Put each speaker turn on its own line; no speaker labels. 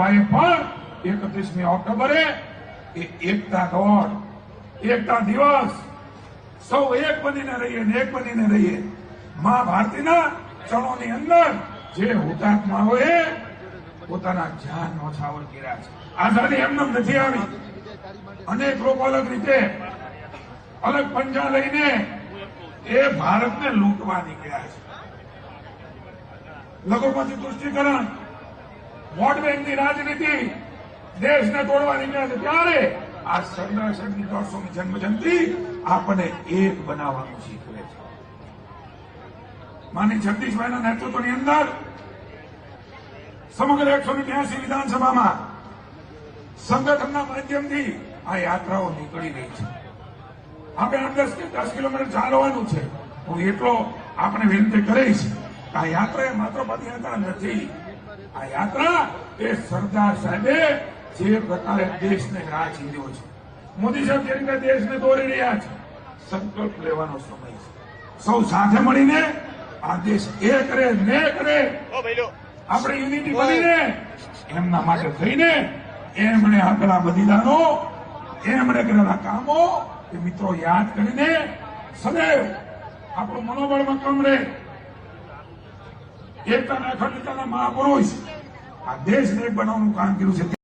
ભાઈએ પણ એકત્રીસમી ઓક્ટોબરે એ એકતા દોડ, એકતા દિવસ. સૌ એક બનીને રહીએ ને એક બનીને રહીએ. મા ભારતીના ચણોની અંદર જે હુતાત્માઓએ પોતાના જાન નોછાવર કર્યા છે. આઝાદી એમને નથી આવી. અનેક લોકો અલગ રીતે, અલગ પંજા લઈને એ ભારતને લૂંટવા નીકળ્યા છે. લઘુમતી તુષ્ટિકરણ વોટ બેંકની રાજનીતિ દેશને તોડવા નીકળ્યા છે. ત્યારે આ સરદાર સાહેબની દોઢસોમી જન્મજયંતિ આપણને એક બનાવવાનું શીખવે છે. માની જગદીશભાઈના નેતૃત્વની અંદર સમગ્ર એકસો વિધાનસભામાં સંગઠનના માધ્યમથી આ યાત્રાઓ નીકળી રહી છે. આપણે આઠ દસ કે દસ કિલોમીટર ચાલવાનું છે. હું એટલો આપણે વિનંતી કરીશ આ યાત્રા એ માત્ર પદયાત્રા નથી આ યાત્રા એ સરદાર સાહેબે જે પ્રકારે દેશને રાહ ચીંધ્યો છે. મોદી સાહેબ જે રીતે દેશને દોરી રહ્યા છે, સંકલ્પ લેવાનો સમય છે. સૌ સાથે મળીને આ દેશ એ કરે, ને કરે, આપણે યુનિટી બનીને, એમના માટે થઈને એમણે આપેલા બલિદાનો, એમણે કરેલા કામો, એ મિત્રો યાદ કરીને સદૈવ આપણું મનોબળ મક્કમ રહે. એકતાના અખંડતાના મહાપુરુષ આ દેશને એક બનાવવાનું કામ કર્યું છે.